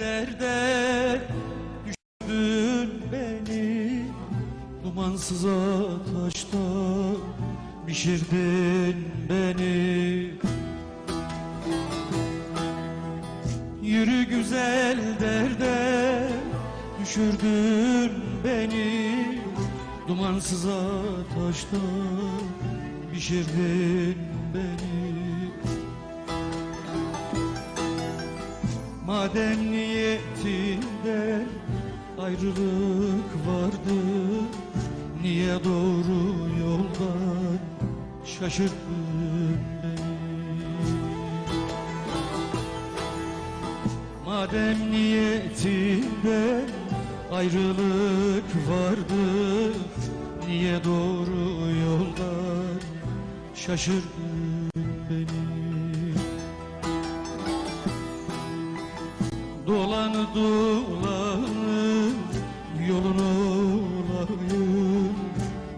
derde düşürdün beni. Dumansız ateşte pişirdin beni. Yürü güzel derde düşürdün beni. Dumansız ateşte pişirdin beni. Madem niyetinde ayrılık vardı. Niye doğru yoldan şaşırttın beni? Madem niyetinde ayrılık vardı Niye doğru yoldan şaşırdın beni Dolanı dolanı yolunu olayım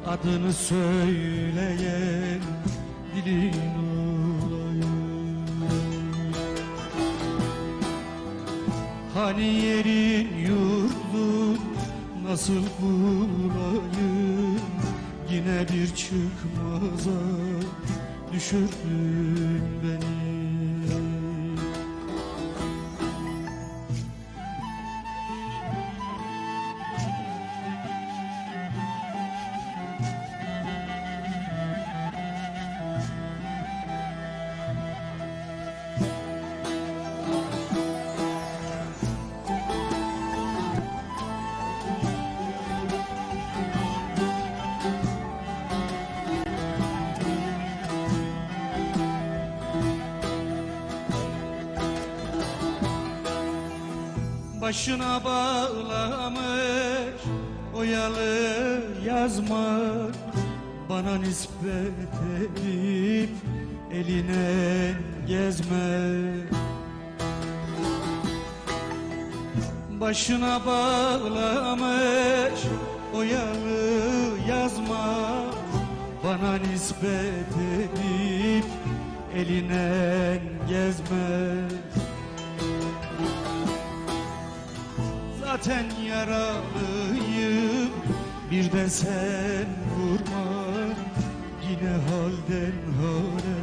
Adını söyleyen dilin olayım Hani yerin yurdun nasıl bulayım? Yine bir çıkmaza düşürdün beni Başına bağlamış oyalı yazma Bana nispet edip eline gezme Başına bağlamış oyalı yazma Bana nispet edip eline gezme Zaten yaralıyım. Bir de sen vurma Yine halden hale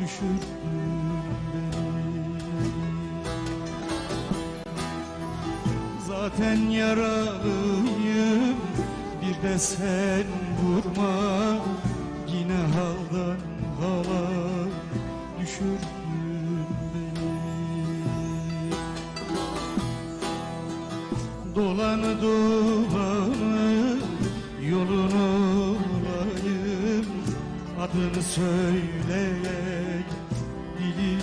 düşürdün beni. Zaten yaralıyım. Bir de sen vurma Yine haldan hala Dolanı yolunu olayım Adını söyleyen dilim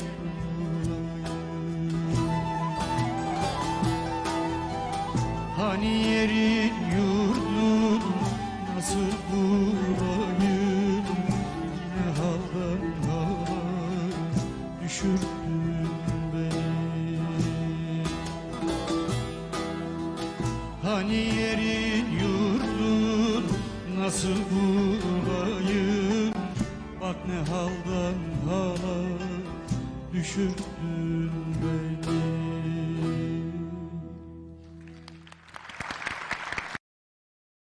Hani yerin yurdun nasıl bulayım Yine haldan hala düşürdün nasıl bulayım Bak ne haldan hala düşürdün beni.